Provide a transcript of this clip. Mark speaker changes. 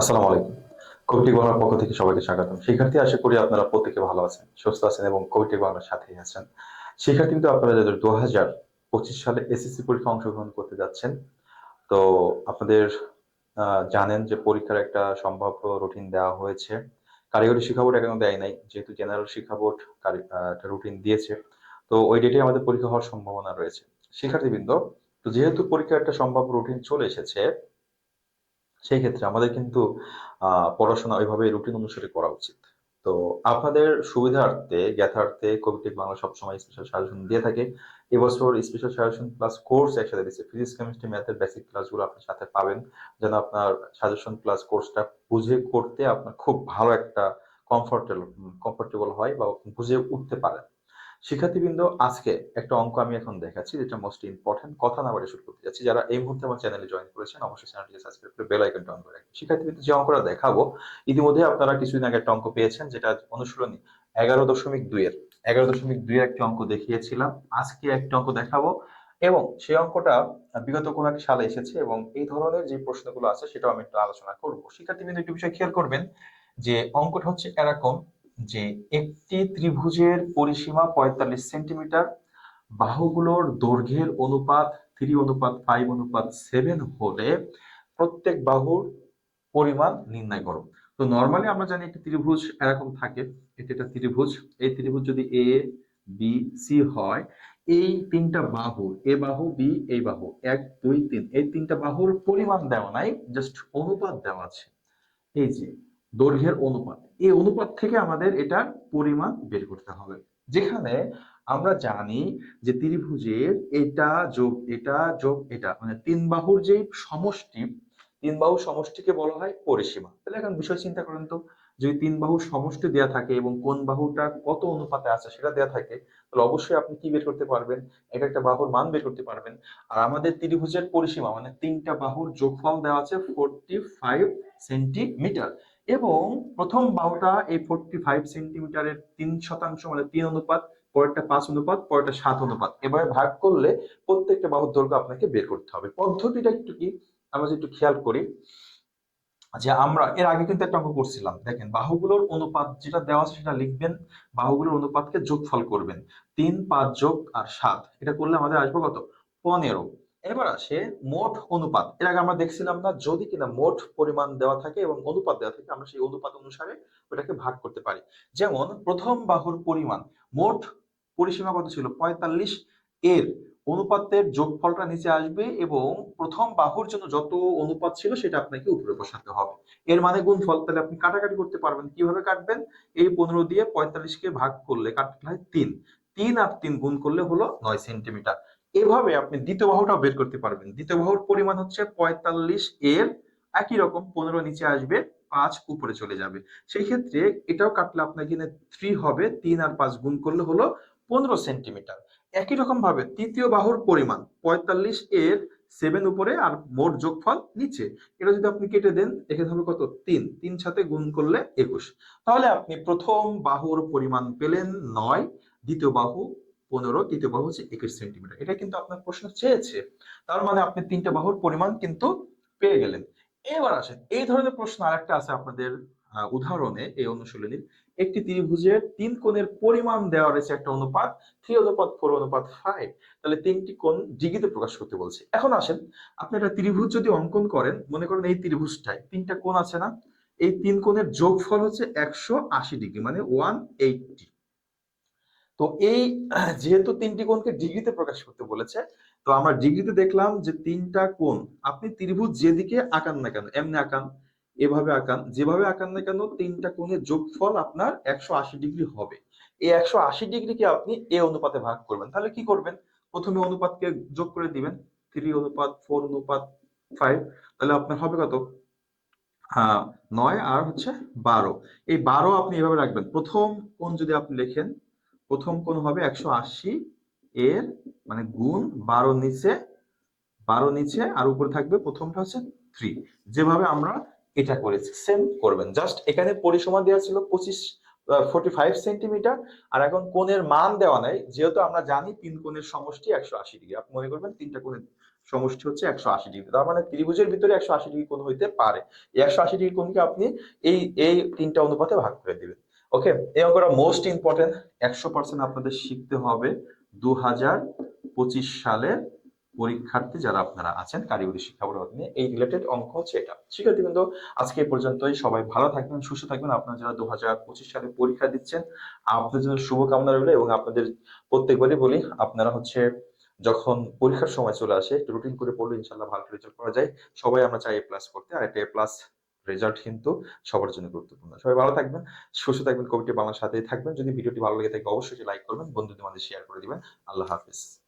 Speaker 1: আসসালামু আলাইকুম। কবিটি বাংলার পক্ষ থেকে সবাইকে স্বাগতম। শিক্ষার্থী, আশা করি আপনারা প্রত্যেকে ভালো আছেন, সুস্থ আছেন এবং কবিটি বাংলার সাথেই আছেন। শিক্ষার্থী, কিন্তু আপনারা যাদের দু হাজার পঁচিশ সালে এসএসসি পরীক্ষা অংশগ্রহণ করতে যাচ্ছেন, তো আপনাদের জানেন যে পরীক্ষার একটা সম্ভাব্য রুটিন দেওয়া হয়েছে। কারিগরি শিক্ষা বোর্ড এখনও দেয় নাই, যেহেতু জেনারেল শিক্ষা বোর্ড রুটিন দিয়েছে। তো ওই ডেটে আমাদের পরীক্ষা হওয়ার সম্ভাবনা রয়েছে। শিক্ষার্থীবৃন্দ, তো যেহেতু পরীক্ষার একটা সম্ভাব্য রুটিন চলে এসেছে সেই ক্ষেত্রে আমাদের কিন্তু পড়াশোনা ওইভাবে রুটিন অনুসারে করা উচিত। তো আপনাদের সুবিধার্থে, জ্ঞাতার্থে কবিটিক বাংলা সবসময় স্পেশাল সাজেশন দিয়ে থাকে। এবছর স্পেশাল সাজেশন প্লাস কোর্স একসাথে দিচ্ছে। ফিজিক্স কেমিস্ট্রি ম্যাথের বেসিক ক্লাসগুলো আপনার সাথে পাবেন। যেন আপনার সাজেশন প্লাস কোর্সটা বুঝে করতে আপনার খুব ভালো একটা কমফোর্টেবল কমফোর্টেবল হয় বা বুঝে উঠতে পারেন। শিক্ষার্থীবৃন্দ, আজকে একটা অঙ্ক আমি এখন দেখাচ্ছি যেটা মোস্ট ইম্পর্টেন্ট কথা না বলে শুরু করতে যাচ্ছি। যারা এই মুহূর্তে আমার চ্যানেলে জয়েন করেছেন, অবশ্যই চ্যানেলটিকে সাবস্ক্রাইব করে বেল আইকনটা অন করে রাখবেন। শিক্ষার্থীবৃন্দ, যে অঙ্কটা দেখাবো, ইতিমধ্যে আপনারা কিছুদিন আগে একটা অঙ্ক পেয়েছেন, যেটা অনুশীলনী এগারো দশমিক দুইয়ের এগারো দশমিক দুইয়ের একটি অঙ্ক দেখিয়েছিলাম। আজকে একটা অঙ্ক দেখাবো এবং সেই অঙ্কটা বিগত কোন এক সালে এসেছে এবং এই ধরনের যে প্রশ্নগুলো আছে সেটাও আমি একটু আলোচনা করব। শিক্ষার্থীবৃন্দ, একটি বিষয় খেয়াল করবেন যে অঙ্কটা হচ্ছে এরকম যে একটি ত্রিভুজের পরিসীমা পঁয়তাল্লিশ সেন্টিমিটার, বাহুগুলোর দৈর্ঘ্যের অনুপাত থ্রি অনুপাত ফাইভ অনুপাত সেভেন হলে প্রত্যেক বাহুর পরিমাণ নির্ণয় করো। তো নর্মালি আমরা জানি একটি ত্রিভুজ এরকম থাকে, এটি একটা ত্রিভুজ, এই ত্রিভুজ যদি এ বি সি হয়, এই তিনটা বাহু এ বাহু বি এই বাহু, এক, দুই, তিন, এই তিনটা বাহুর পরিমাণ দেওয়া নাই জাস্ট অনুপাত দেওয়া আছে। এই যে দৈর্ঘ্যের অনুপাত। এই অনুপাত থেকে আমাদের এটার পরিমাণ বের করতে হবে। যেখানে আমরা জানি যে ত্রিভুজের এটা যোগ এটা যোগ এটা মানে তিন বাহুর যে সমষ্টি, তিন বাহুর সমষ্টিকে বলা হয় পরিসীমা। তাহলে এখন বিষয় চিন্তা করেন তো, যদি তিন বাহুর সমষ্টি দেয়া থাকে এবং কোন বাহুটা কত অনুপাতে আছে সেটা দেয়া থাকে, তাহলে অবশ্যই আপনি কি বের করতে পারবেন? এক একটা বাহুর মান বের করতে পারবেন। আর আমাদের ত্রিভুজের পরিসীমা মানে তিনটা বাহুর যোগফল দেওয়া আছে ফোরটি ফাইভ সেন্টিমিটার এবং প্রথম বাহুটা এই ফোরটি ফাইভ সেন্টিমিটারের তিন শতাংশ মানে তিন অনুপাত, পরেরটা পাঁচ অনুপাত, পরেরটা সাত অনুপাত। এভাবে ভাগ করলে প্রত্যেকটা বাহুর দৈর্ঘ্য আপনাকে বের করতে হবে। পদ্ধতিটা একটু কি? আমরা যদি একটু খেয়াল করি, যে আমরা এর আগে কিন্তু একটা অঙ্ক করছিলাম। দেখেন, বাহুগুলোর অনুপাত যেটা দেওয়া আছে সেটা লিখবেন, বাহুগুলোর অনুপাতকে যোগফল করবেন। তিন পাঁচ যোগ আর সাত, এটা করলে আমাদের আসবে কত? পনেরো। এবার আসে মোট অনুপাত। এর আগে আমরা দেখছিলাম না, যদি কিনা মোট পরিমাণ দেওয়া থাকে এবং অনুপাত দেওয়া থাকে, আমরা সেই অনুপাত অনুসারে ওটাকে ভাগ করতে পারি। যেমন প্রথম বাহুর পরিমাণ মোট পরিসীমা কত ছিল? পঁয়তাল্লিশ। এর অনুপাতের যোগফলটা নিচে আসবে এবং প্রথম বাহুর জন্য যত অনুপাত ছিল সেটা আপনাকে উপরে বসাতে হবে। এর মানে গুণফল তাহলে আপনি কাটাকাটি করতে পারবেন। কীভাবে কাটবেন? এই পনেরো দিয়ে পঁয়তাল্লিশকে ভাগ করলে কাটতে হয় তিন। তিন আর তিন গুণ করলে হলো নয় সেন্টিমিটার। এভাবে আপনি দ্বিতীয় বাহুটাও বের করতে পারবেন। দ্বিতীয় বাহুর পরিমাণ হচ্ছে পঁয়তাল্লিশ এর একই রকম, পনেরো নিচে আসবে, পাঁচ উপরে চলে যাবে। সেই ক্ষেত্রে এটাও কাটলে আপনার কিনে থ্রি হবে, তিন আর পাঁচ গুণ করলে হলো পনেরো সেন্টিমিটার একই রকম ভাবে তৃতীয় বাহুর পরিমাণ পঁয়তাল্লিশ এর সেভেন উপরে আর মোট যোগফল নিচে। এটা যদি আপনি কেটে দেন, এখানে হবে কত? তিন। তিন সাথে গুণ করলে একুশ। তাহলে আপনি প্রথম বাহুর পরিমাণ পেলেন নয়, দ্বিতীয় বাহু পনেরো তৃতীয় বাহু হচ্ছে একুশ সেন্টিমিটার। এটা কিন্তু আপনার প্রশ্ন চেয়েছে। তার মানে আপনি তিনটা বাহুর পরিমাণ কিন্তু পেয়ে গেলেন। এবার আসেন, এই ধরনের প্রশ্ন আরেকটা আছে আপনাদের উদাহরণে, এই অনুশীলনীর। একটি ত্রিভুজের তিন কোণের পরিমাণ দেওয়া রয়েছে একটা অনুপাত, থ্রি অনুপাত, ফোর অনুপাত, ফাইভ। তাহলে তিনটি কোণ ডিগ্রিতে প্রকাশ করতে বলছে। এখন আসেন, আপনি একটা ত্রিভুজ যদি অঙ্কন করেন, মনে করেন এই ত্রিভুজটায় তিনটা কোণ আছে না, এই তিন কোণের যোগফল হচ্ছে একশো আশি ডিগ্রি মানে ওয়ান এইটটি তো এই যেহেতু তিনটি কোণকে ডিগ্রিতে প্রকাশ করতে বলেছে, তো আমরা ডিগ্রিতে দেখলাম যে তিনটা কোণ, আপনি ত্রিভুজ যেদিকে আঁকান না কেন, এমনি আঁকান, এভাবে আঁকান, যেভাবে আঁকান না কেন তিনটা কোণের যোগফল আপনার একশো আশি ডিগ্রি হবে। এই একশো আশি ডিগ্রিকে আপনি এ অনুপাতে ভাগ করবেন। তাহলে কি করবেন? প্রথমে অনুপাতকে যোগ করে দিবেন, থ্রি অনুপাত, ফোর অনুপাত, ফাইভ, তাহলে আপনার হবে কত? নয় আর হচ্ছে বারো। এই বারো আপনি এভাবে রাখবেন। প্রথম কোণ যদি আপনি লেখেন প্রথম কোণ হবে একশো আশি এর মানে গুণ বারো নিচে বারো নিচে আর উপরে থাকবে প্রথমটা হচ্ছে থ্রি যেভাবে আমরা এটা করেছি সেম করবেন। জাস্ট এখানে পরিসীমা দেওয়া ছিল পঁচিশ ফোর্টি ফাইভ সেন্টিমিটার আর এখন কোণের মান দেওয়া নাই। যেহেতু আমরা জানি তিন কোণের সমষ্টি একশো আশি ডিগ্রি। আপনি মনে করবেন তিনটা কোণের সমষ্টি হচ্ছে একশো আশি ডিগ্রি। তার মানে ত্রিভুজের ভিতরে একশো আশি ডিগ্রি কোণ হইতে পারে। একশো আশি ডিগ্রি কোণকে আপনি এই এই তিনটা অনুপাতে ভাগ করে দিবেন। ওকে এই অঙ্কটা মোস্ট ইম্পর্টেন্ট একশো পার্সেন্ট আপনাদের শিখতে হবে দু হাজার পঁচিশ সালের পরীক্ষার্থী যারা আপনারা আছেন, কারিগরি শিক্ষা বোর্ড নিয়ে। এই রিলেটেড অঙ্ক হচ্ছে এটা। শিক্ষার্থী কিন্তু আজকে এই পর্যন্তই। সবাই ভালো থাকবেন, সুস্থ থাকবেন। আপনারা যারা দু হাজার পঁচিশ সালে পরীক্ষা দিচ্ছেন, আপনাদের জন্য শুভকামনা রইল এবং আপনাদের প্রত্যেকবারই বলি, আপনারা হচ্ছে যখন পরীক্ষার সময় চলে আসে রুটিন করে পড়লে ইনশাল্লাহ ভালো রেজাল্ট করা যায়। সবাই আমরা চাই এ প্লাস করতে। আর একটা এ প্লাস রেজাল্ট কিন্তু সবার জন্য গুরুত্বপূর্ণ। সবাই ভালো থাকবেন, সুস্থ থাকবেন, কবিটি বাংলার সাথেই থাকবেন। যদি ভিডিওটি ভালো লেগে থাকে অবশ্যই লাইক করবেন, বন্ধুদের মাঝে শেয়ার করে দিবেন। আল্লাহ হাফিজ।